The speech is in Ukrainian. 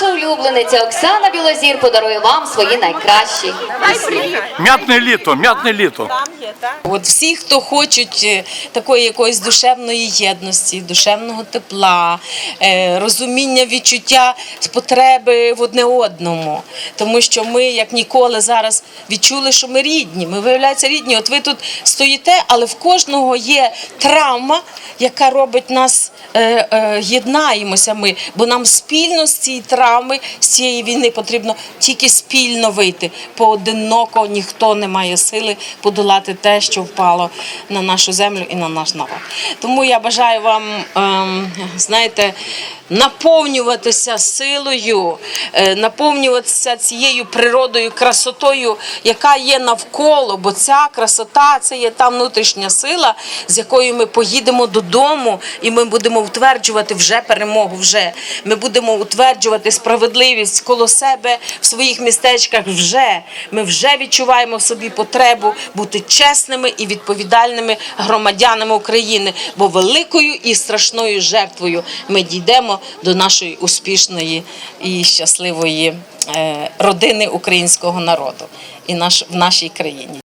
Наша улюблениця Оксана Білозір подарує вам свої найкращі. М'ятне літо, м'ятне літо. От всі, хто хочуть е, такої якоїсь душевної єдності, душевного тепла, е, розуміння відчуття потреби в одне одному. Тому що ми, як ніколи, зараз відчули, що ми рідні. Ми виявляється рідні. От ви тут стоїте, але в кожного є травма, яка робить нас. е, Єднаємося ми, бо нам спільно з цієї травми, з цієї війни потрібно тільки спільно вийти. Поодиноко ніхто не має сили подолати те, що впало на нашу землю і на наш народ. Тому я бажаю вам, ем, знаєте, наповнюватися силою, е, наповнюватися цією природою, красотою, яка є навколо, бо ця красота це є та внутрішня сила, з якою ми поїдемо додому, і ми будемо утверджувати вже перемогу. Вже ми будемо утверджувати справедливість коло себе в своїх містечках. Вже ми вже відчуваємо в собі потребу бути чесними і відповідальними громадянами України, бо великою і страшною жертвою ми дійдемо до нашої успішної і щасливої е, родини українського народу і наш в нашій країні.